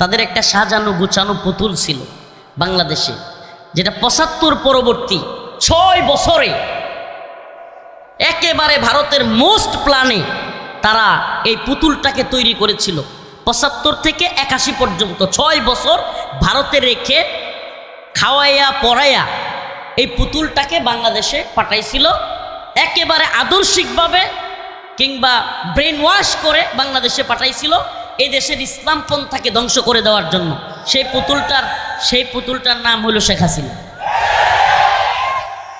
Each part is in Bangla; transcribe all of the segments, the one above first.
তাদের একটা সাজানো গুছানো পুতুল ছিল বাংলাদেশে, যেটা পঁচাত্তর পরবর্তী ছয় বছরে একেবারে ভারতের মোস্ট প্ল্যানে তারা এই পুতুলটাকে তৈরি করেছিল। পঁচাত্তর থেকে একাশি পর্যন্ত ছয় বছর ভারতে রেখে খাওয়াইয়া পড়াইয়া এই পুতুলটাকে বাংলাদেশে পাঠাইছিল। একেবারে আদর্শিকভাবে কিংবা ব্রেন ওয়াশ করে বাংলাদেশে পাঠাইছিল। এই দেশের ইসলাম পন্থাকে ধ্বংস করে দেওয়ার জন্য সেই পুতুলটার সেই পুতুলটার নাম হলো শেখ হাসিনা।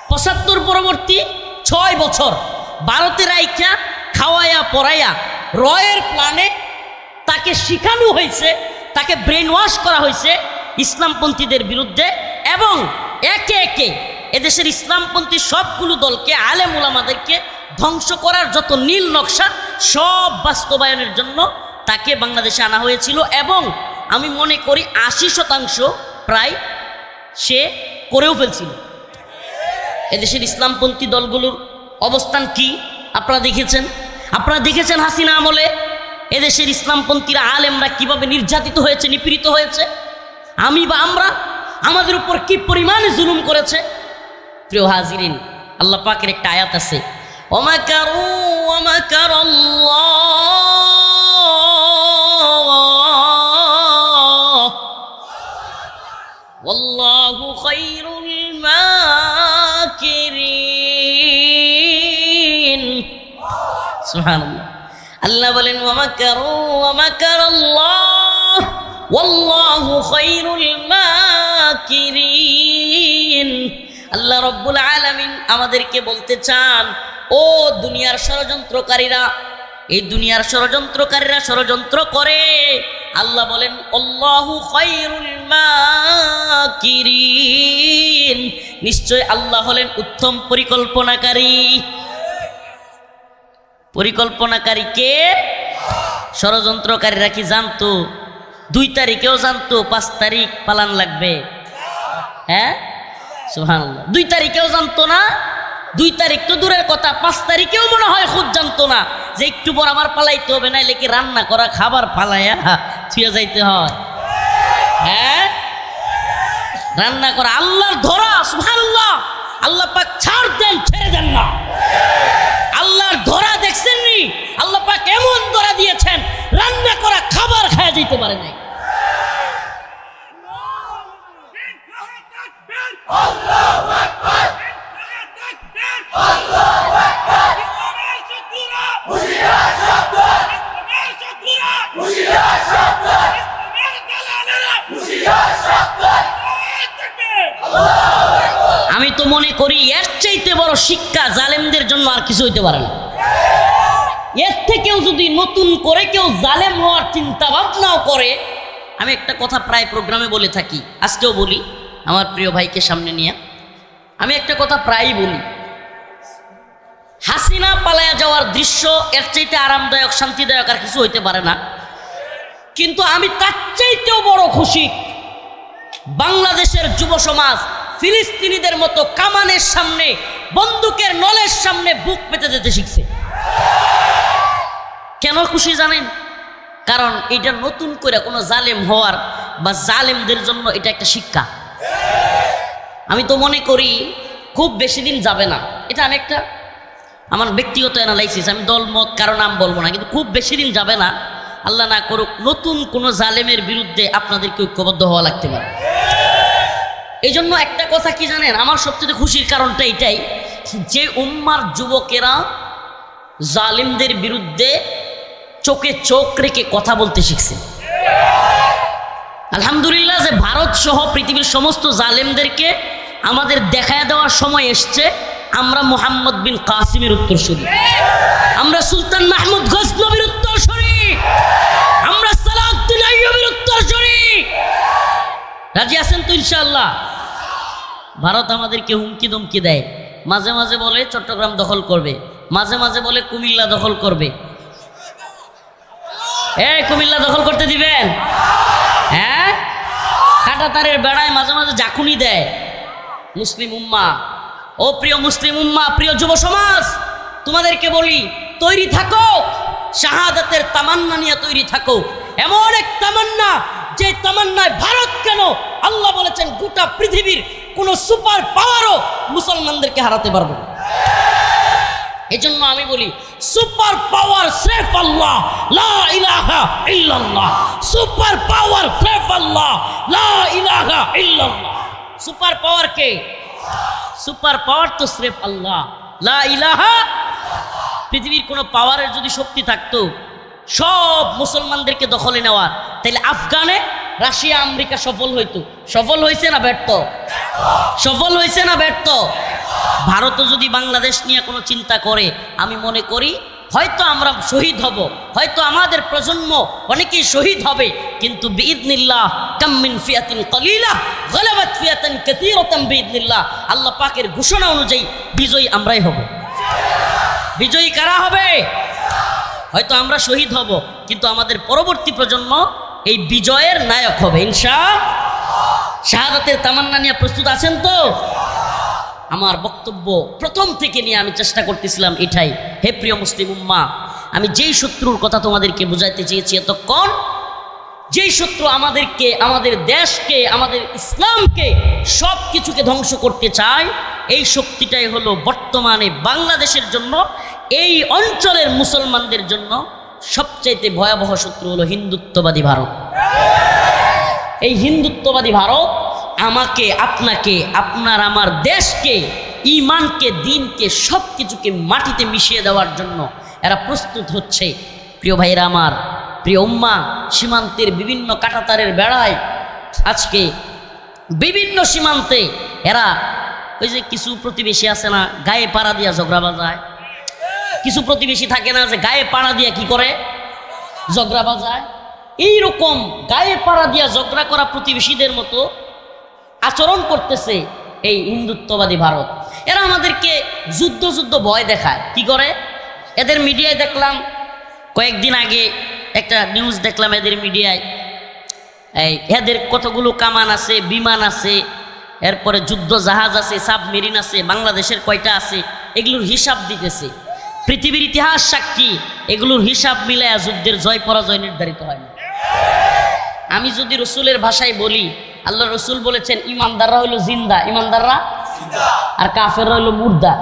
পঁচাত্তর পরবর্তী ছয় বছর ভারতের আইখা খাওয়াইয়া পড়াইয়া রয়ের প্ল্যানে তাকে শিখানো হয়েছে, তাকে ব্রেন ওয়াশ করা হয়েছে ইসলামপন্থীদের বিরুদ্ধে এবং একে একে এদেশের ইসলামপন্থী সবগুলো দলকে, আলেম ওলামাদেরকে ধ্বংস করার যত নীল নকশা সব বাস্তবায়নের জন্য তাকে বাংলাদেশে আনা হয়েছিল এবং আমি মনে করি আশি শতাংশ প্রায় সে করেও ফেলছিল। এদেশের ইসলামপন্থী দলগুলোর অবস্থান কি? আপনারা দেখেছেন? আপনারা দেখেছেন হাসিনা আমলে এদেশের ইসলামপন্থীরা আলেমরা কীভাবে নির্যাতিত হয়েছে, নিপীড়িত হয়েছে? আমি বা আমরা আমাদের উপর কি পরিমাণে জুলুম করেছে? প্রিয় হাজিরিন, আল্লাহ পাকের একটা আয়াত আছে অমাকার ওমাকার আল্লাহ والله خير الماكرين سبحان الله আল্লাহ বলেন ওয়ামাকারু ওয়ামাকার আল্লাহ والله خير الماكرين আল্লাহ রব্বুল আলামিন আমাদেরকে বলতে চান ও দুনিয়ার ষড়যন্ত্রকারীরা এই দুনিয়ার ষড়যন্ত্রকারীরা ষড়যন্ত্র করে। আল্লাহ বলেন অল্লাহু নিশ্চয় আল্লাহ হলেন উত্তম পরিকল্পনাকারী। পরিকল্পনাকারী কে? ষড়যন্ত্রকারীরা কি জানতো? দুই তারিখেও জানতো, পাঁচ তারিখ পালান লাগবে। হ্যাঁ? সুবহানাল্লাহ। দুই তারিখেও জানতো না? দুই তারিখ তো দূরের কথা, পাঁচ তারিখেও মনে হয় খুব জানতো না যে একটু পর আমার পালাইতে হবে না কি রান্না করা, খাবার পালাইয়া ছুঁয়ে যাইতে হয়। হ্যাঁ? রান্না করা আল্লাহর ধরা, সুবহানাল্লাহ। আল্লাহ পাক ছাড় দেন, ছেড়ে দেন না। আল্লাহর ধরা দেখছেন নি আল্লাহ পাক এমন ধরা দিয়েছেন, রান্না করা, খাবার খাওয়া যেতে পারে নাই। আমি তো মনে করি এর চাইতে বড় শিক্ষা জালেমদের জন্য আর কিছু হইতে পারে না। এর থেকেও যদি নতুন করে কেউ জালেম হওয়ার চিন্তা ভাবনাও করে, আমি একটা কথা প্রায় প্রোগ্রামে বলে থাকি, আজকেও বলি, আমার প্রিয় ভাইকে সামনে নিয়ে। আমি একটা কথা প্রায়ই বলি হাসিনা পালায়া যাওয়ার দৃশ্য এর চাইতে আরামদায়ক, শান্তিদায়ক আর কিছু হইতে পারে না। কিন্তু আমি তার চাইতেও বড় খুশি। বাংলাদেশের যুব সমাজ ফিলিস্তিনিদের মতো কামানের সামনে, বন্দুকের নলের সামনে বুক পেতে যেতে শিখছে। কেন খুশি জানেন? কারণ এটা নতুন করে কোনো জালেম হওয়ার বা জালেমদের জন্য এটা একটা শিক্ষা। আমি তো মনে করি, খুব বেশি দিন যাবে না। এটা একটা আমার ব্যক্তিগত অ্যানালাইসিস আমি দল, মত কারও নাম বলব না, কিন্তু খুব বেশি দিন যাবে না, আল্লাহ না করুক, নতুন কোনো জালেমের বিরুদ্ধে আপনাদেরকে ঐক্যবদ্ধ হওয়া লাগতে পারে। এই জন্য একটা কথা কি জানেন, আমার সবচেয়ে খুশির কারণটা এটাই, যে উম্মার যুবকেরা জালিমদের বিরুদ্ধে চোখে চোখ রেখে কথা বলতে শিখছে। আলহামদুলিল্লাহ যে ভারত সহ পৃথিবীর সমস্ত জালেমদেরকে আমাদের দেখায় দেওয়ার সময় এসছে আমরা মোহাম্মদ বিন কাসিমের উত্তরসূরি আমরা সুলতান মাহমুদ গজনবীর উত্তরসূরি আমরা সালাউদ্দিন আইয়ুবের উত্তরসূরি রাজি আছেন তো ইনশাআল্লাহ? ভারত আমাদেরকে হুমকি ধমকি দেয়। মাঝে মাঝে বলে চট্টগ্রাম দখল করবে। মাঝে মাঝে বলে কুমিল্লা দখল করবে। এই কুমিল্লা দখল করতে দিবেন? হ্যাঁ? কাটা তারের বেড়ায় মাঝে মাঝে জাকুনি দেয়। মুসলিম উম্মা। ও প্রিয় মুসলিম উম্মা, প্রিয় যুব সমাজ, তোমাদেরকে বলি, তৈরি থাকো, শাহাদাতের তামান্না নিয়ে তৈরি থাকো। এমন এক তামান্না, যে তামান্নায় ভারত কেন? আল্লাহ বলেছেন, গোটা পৃথিবীর কোন সুপার পাওয়ারও মুসলমানদেরকে হারাতে পারবে না। এজন্য আমি বলি, সুপার পাওয়ার স্রেফ আল্লাহ, লা ইলাহা ইল্লাল্লাহ। সুপার পাওয়ার স্রেফ আল্লাহ, লা ইলাহা ইল্লাল্লাহ। সুপার পাওয়ার কে? সুপার পাওয়ার তো স্রেফ আল্লাহ। লা ইলাহা পৃথিবীর কোনো পাওয়ারের যদি শক্তি থাকতো, সব মুসলমানদেরকে দখলে নেওয়ার তাহলে আফগানে, রাশিয়া, আমেরিকা সফল হইতো। সফল হয়েছে না ব্যর্থ? সফল হয়েছে না ব্যর্থ? ভারতও যদি বাংলাদেশ নিয়ে কোনো চিন্তা করে, আমি মনে করি হয়তো আমরা শহীদ হব, হয়তো আমাদের প্রজন্ম অনেকেই শহীদ হবে, কিন্তু কলিলা আল্লাহ পাকের ঘোষণা অনুযায়ী বিজয়ী আমরাই হব। বিজয়ী কারা হবে? হয়তো আমরা শহীদ হব, কিন্তু আমাদের পরবর্তী প্রজন্ম এই বিজয়ের নায়ক হবে, ইনশা শাহাদাতের তামান্না নিয়ে প্রস্তুত আছেন তো? আমার বক্তব্য প্রথম থেকে নিয়ে আমি চেষ্টা করতেছিলাম এটাই। হে প্রিয় মুসলিম উম্মা, আমি যেই শত্রুর কথা তোমাদেরকে বুঝাইতে চেয়েছি এতক্ষণ, যেই শত্রু আমাদেরকে, আমাদের দেশকে, আমাদের ইসলামকে সব কিছুকে ধ্বংস করতে চায়, এই শক্তিটাই হলো বর্তমানে বাংলাদেশের জন্য, এই অঞ্চলের মুসলমানদের জন্য সবচাইতে ভয়াবহ শত্রু হলো হিন্দুত্ববাদী ভারত। এই হিন্দুত্ববাদী ভারত আমাকে, আপনাকে, আপনার আমার দেশকে ইমানকে দিনকে সব কিছুকে মাটিতে মিশিয়ে দেওয়ার জন্য এরা প্রস্তুত হচ্ছে। প্রিয় ভাইরা আমার, প্রিয় উম্মা, সীমান্তের বিভিন্ন কাটাতারের বেড়ায় আজকে বিভিন্ন সীমান্তে এরা, ওই যে কিছু প্রতিবেশী আছে না, গায়ে পাড়া দিয়া ঝগড়া বাজায়। কিছু প্রতিবেশী থাকে না যে গায়ে পাড়া দিয়া কি করে? ঝগড়া বাজায়। এইরকম গায়ে পাড়া দিয়া ঝগড়া করা প্রতিবেশীদের মতো আচরণ করতেছে এই হিন্দুত্ববাদী ভারত। এরা আমাদেরকে যুদ্ধ যুদ্ধ ভয় দেখায়। কি করে? এদের মিডিয়ায় দেখলাম, কয়েকদিন আগে একটা নিউজ দেখলাম এদের মিডিয়ায়। এই এদের কতগুলো কামান আছে, বিমান আছে, এরপরে যুদ্ধ জাহাজ আছে, সাবমেরিন আছে, বাংলাদেশের কয়টা আছে, এগুলোর হিসাব দিতেছে। পৃথিবীর ইতিহাস সাক্ষী, এগুলোর হিসাব মিলায়া যুদ্ধের জয় পরাজয় নির্ধারিত হয় আমি যদি রসুলের ভাষায় বলি আল্লাহ রসুল বলেছেন ইমানদাররা হইল জিন্দা। ইমানদাররা? আর কাফেররা হইল মুর্দা।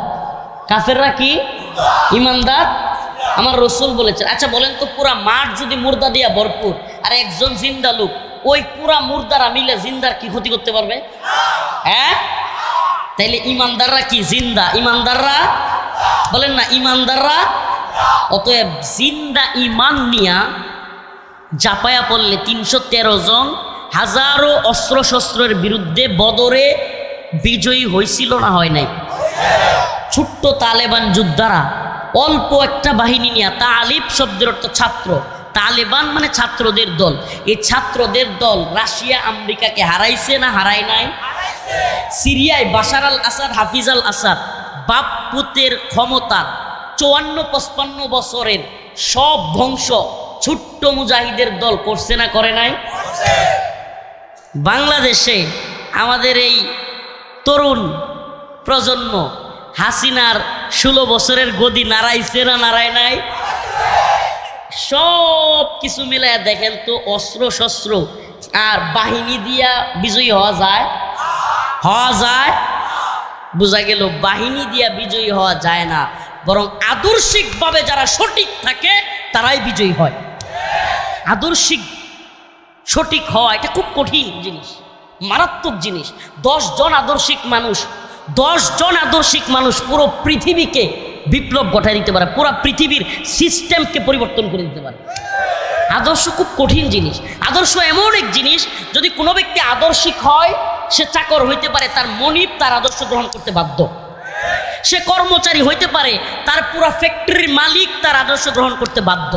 কাফেররা কি? ইমানদার? আমার রসুল বলেছেন। আচ্ছা বলেন তো পুরা মাঠ যদি মুর্দা দিয়া ভরপুর আর একজন জিন্দা লোক ওই পুরা মুর্দারা মিলে জিন্দার কি ক্ষতি করতে পারবে? হ্যাঁ? তাইলে ইমানদাররা কি জিন্দা? ইমানদাররা? বলেন না ইমানদাররা? অতএব জিন্দা ইমান নিয়া জাপায়া পড়লে তিনশো তেরো জন হাজারো অস্ত্র শস্ত্রের বিরুদ্ধে বদরে বিজয়ী হয়েছিল না হয় নাই। ছোট্ট তালেবান যোদ্ধারা অল্প একটা বাহিনী নিয়ে, তালিব শব্দের অর্থ ছাত্র, তালেবান মানে ছাত্রদের দল। এই ছাত্রদের দল রাশিয়া, আমেরিকাকে হারাইছে না হারায় নাই? সিরিয়ায় বাশার আল আসাদ, হাফিজ আল আসাদ বাপ পুতের ক্ষমতার চুয়ান্ন পঁচপান্ন বছরের সব ধ্বংস ছোট্ট মুজাহিদের দল করছে না, করে নাই? বাংলাদেশে আমাদের এই তরুণ প্রজন্ম হাসিনার ষোলো বছরের গদি নাড়াইছে না নাড়ায় নাই? সব কিছু মিলে দেখেন তো অস্ত্র শস্ত্র আর বাহিনী দিয়া বিজয়ী হওয়া যায়? হওয়া যায়? বোঝা গেল বাহিনী দিয়া বিজয়ী হওয়া যায় না। বরং আদর্শিকভাবে যারা সঠিক থাকে, তারাই বিজয়ী হয়। আদর্শিক সঠিক হওয়া এটা খুব কঠিন জিনিস, মারাত্মক জিনিস। জন আদর্শিক মানুষ জন আদর্শিক মানুষ পুরো পৃথিবীকে বিপ্লব ঘটায় দিতে পারে, পুরো পৃথিবীর সিস্টেমকে পরিবর্তন করে দিতে পারে। আদর্শ খুব কঠিন জিনিস। আদর্শ এমন এক জিনিস, যদি কোনো ব্যক্তি আদর্শিক হয়, সে চাকর হইতে পারে, তার মনিব তার আদর্শ গ্রহণ করতে বাধ্য। সে কর্মচারী হইতে পারে, তার পুরো ফ্যাক্টরির মালিক তার আদর্শ গ্রহণ করতে বাধ্য।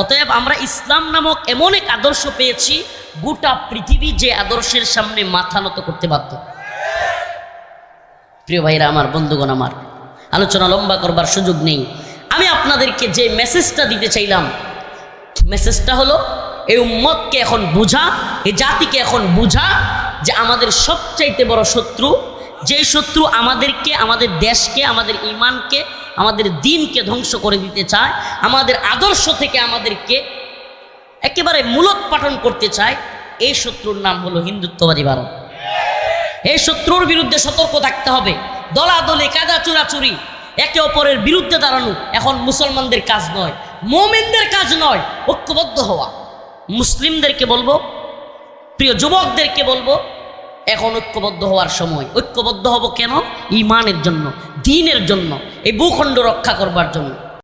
অতএব আমরা ইসলাম নামক এমন এক আদর্শ পেয়েছি, গোটা পৃথিবী যে আদর্শের সামনে মাথা নত করতে বাধ্য। প্রিয় ভাইরা আমার বন্ধুগণ, আমার, আলোচনা লম্বা করবার সুযোগ নেই। আমি আপনাদেরকে যে মেসেজটা দিতে চাইলাম, মেসেজটা হলো, এই উম্মতকে এখন বুঝা, এই জাতিকে এখন বুঝা যে আমাদের সবচাইতে বড় শত্রু যেই শত্রু আমাদেরকে, আমাদের দেশকে, আমাদের ইমানকে আমাদের দিনকে ধ্বংস করে দিতে চায়, আমাদের আদর্শ থেকে আমাদেরকে একেবারে মূলত পাঠন করতে চায়, এই শত্রুর নাম হলো হিন্দুত্ববাদী ভারত। এই শত্রুর বিরুদ্ধে সতর্ক থাকতে হবে। দলাদলি কাদা চুরাচুরি একে অপরের বিরুদ্ধে দাঁড়ানো এখন মুসলমানদের কাজ নয়, মোমেনদের কাজ নয়, ঐক্যবদ্ধ হওয়া। মুসলিমদেরকে বলব, প্রিয় যুবকদেরকে বলব এখন ঐক্যবদ্ধ হওয়ার সময়। ঐক্যবদ্ধ হব কেন? ইমানের জন্য, দিনের জন্য, এই ভূখণ্ড রক্ষা করবার জন্য।